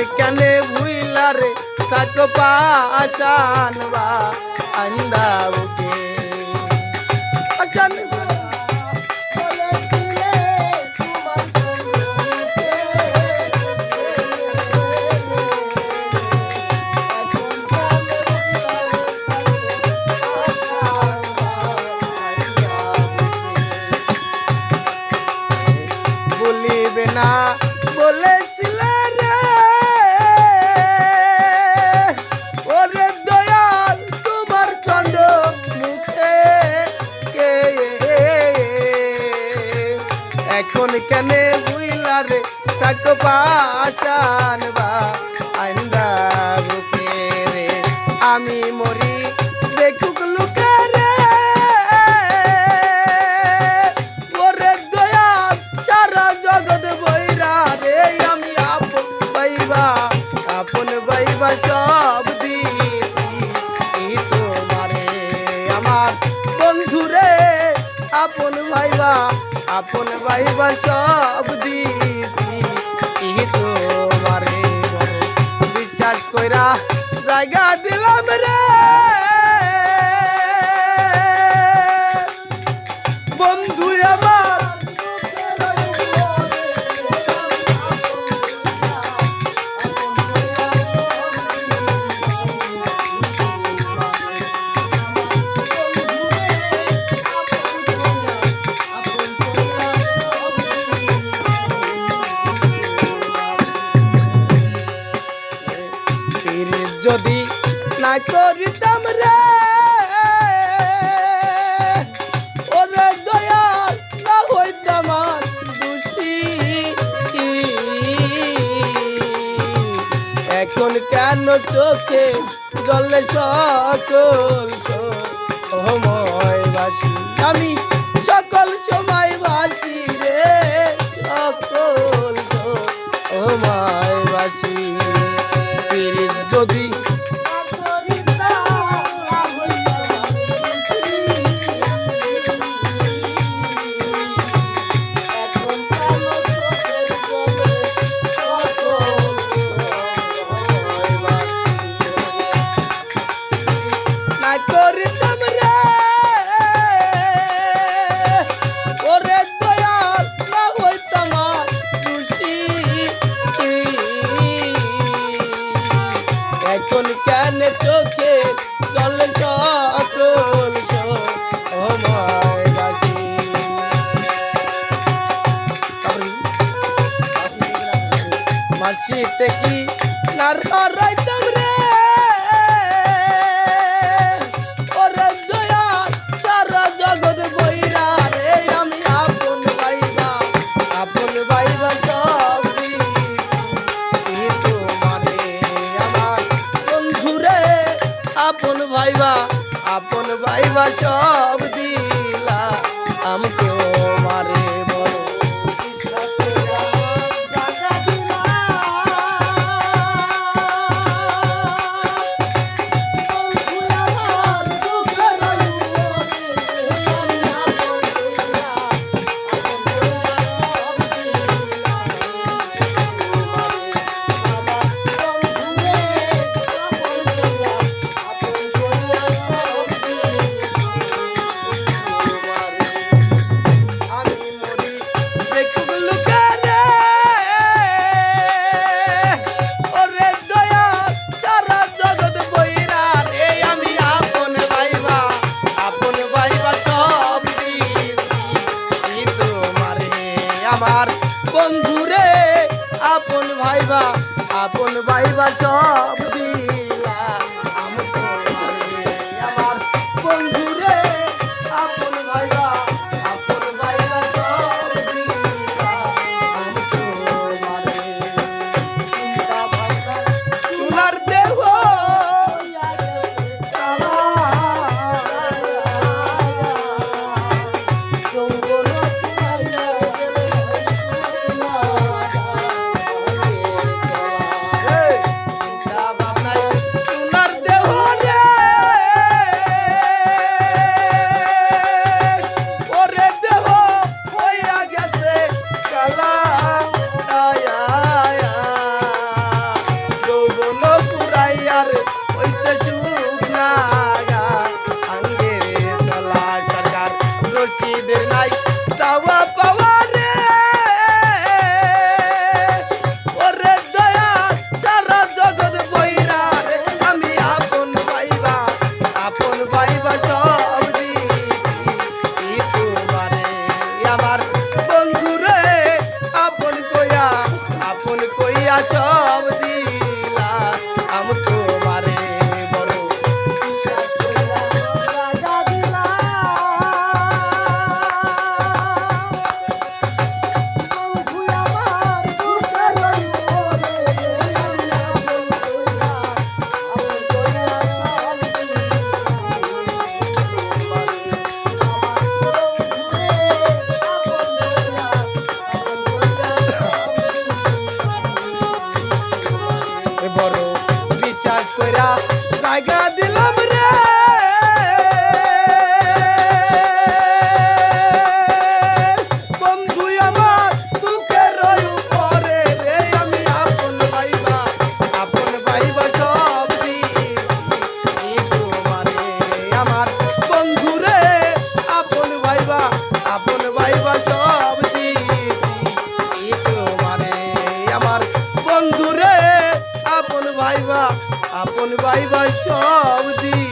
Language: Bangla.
এখন কেন ভুইলা রে তাক পাচান বা আন্দা এখন কেন বুইলা রে, তাক পাচান বা আন্দা বুকে রে। আমি মরি দেখুক লুকে রে, ওরে দয়া সারা জগৎ বৈরা রে। আমি আপন পাইবা আপন পাইবা সব দিই তোমারে আমার বন্ধু রে, আপন ভাইবা আপন ভাইবা সব দিই তোমারে বিশ্বাস কইরা জায়গা দিলাম রে। যদি না করিতাম রে। ওরে দয়াল, না হইতাম দুষি। এখন কেন চোখে জলে সকল সময় আপন ভাইবা আপন ভাইবা সব দিলা। আমি আমার বন্ধু রে আপন ভাইবা আপন ভাইবা সব দিলা। আমার বন্ধু ভাইবা আপন ভাইবা সব দিন।